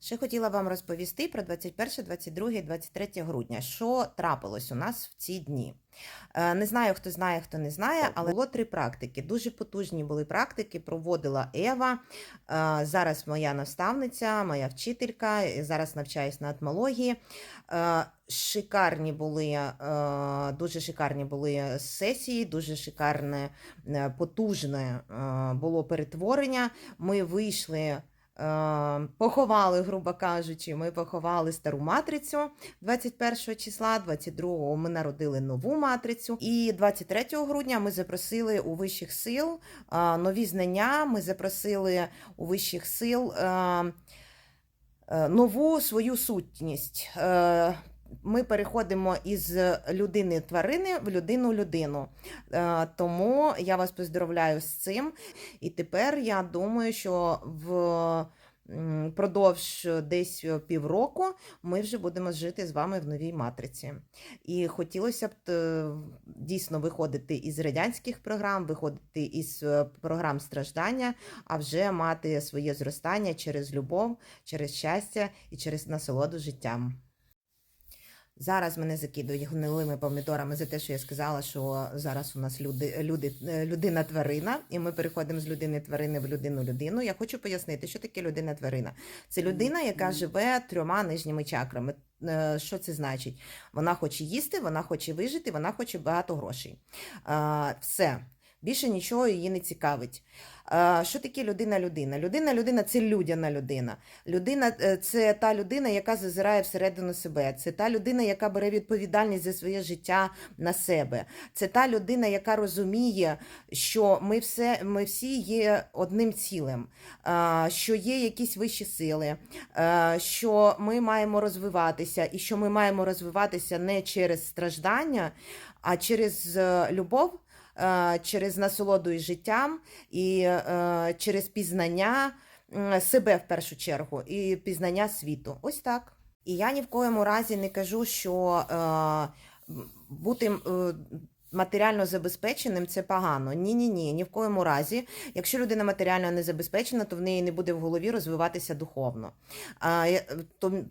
Ще хотіла вам розповісти про 21, 22, 23 грудня. Що трапилось у нас в ці дні? Е, Не знаю, хто знає, хто не знає, але було три практики. Дуже потужні були практики. Проводила Ева. Е, Зараз моя наставниця, моя вчителька. Зараз навчаюсь на атмології. Е, Шикарні були, дуже шикарні були сесії, дуже шикарне, потужне було перетворення. Ми вийшли. Е, Поховали, грубо кажучи, ми поховали стару матрицю 21 числа, 22 ми народили нову матрицю. І 23 грудня ми запросили у вищих сил е, нові знання. Ми запросили у вищих сил е, е, нову свою сутність. Ми переходимо із людини тварини в людину людину. Е, Тому я вас поздравляю з цим. І тепер я думаю, що в продовж десь півроку ми вже будемо жити з вами в новій матриці. І хотілося б е, дійсно виходити із радянських програм, виходити із е, програм страждання, а вже мати своє зростання через любов, через щастя і через насолоду життям. Зараз мене закидують гнилими помідорами за те, що я сказала, що зараз у нас люди, люди, е, людина-тварина, і ми переходимо з людини-тварини в людину-людину. Я хочу пояснити, що таке людина-тварина. Це людина, яка живе трьома нижніми чакрами. Е, Що це значить? Вона хоче їсти, вона хоче вижити, вона хоче багато грошей. Е, Все. Більше нічого її не цікавить. Що таке людина-людина? Людина-людина це людяна людина. Людина е, це та людина, яка зазирає всередину себе. Це та людина, яка бере відповідальність за своє життя на себе. Це та людина, яка розуміє, що ми, все, ми всі є одним цілим, що є якісь вищі сили, що ми маємо розвиватися, і що ми маємо розвиватися не через страждання, а через е, любов через насолоду і життям і е, через пізнання себе в першу чергу і пізнання світу. Ось так. І я ні в коєму разі не кажу, що е, бути е, матеріально забезпеченим це погано. Ні, ні, ні, ні в коєму разі. Якщо людина матеріально не забезпечена, то в неї не буде в голові розвиватися духовно.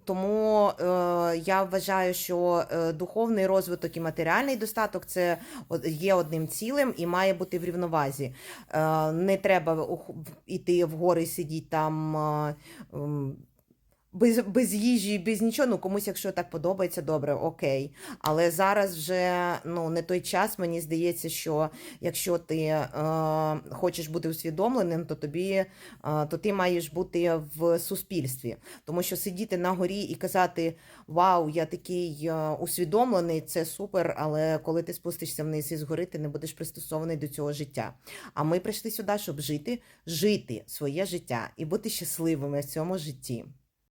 Тому е, я вважаю, що е, духовний розвиток і матеріальний достаток це є одним цілим і має бути в рівновазі. Е, Не треба ух- в- іти в гори, сидіти там. Без, без їжі, без нічого, ну комусь, якщо так подобається, добре, окей. Але зараз вже ну, не той час, мені здається, що якщо ти е, хочеш бути усвідомленим, то тобі е, то ти маєш бути в суспільстві. Тому що сидіти на горі і казати Вау, я такий е, усвідомлений, це супер. Але коли ти спустишся вниз із гори, ти не будеш пристосований до цього життя. А ми прийшли сюди, щоб жити, жити своє життя і бути щасливими в цьому житті.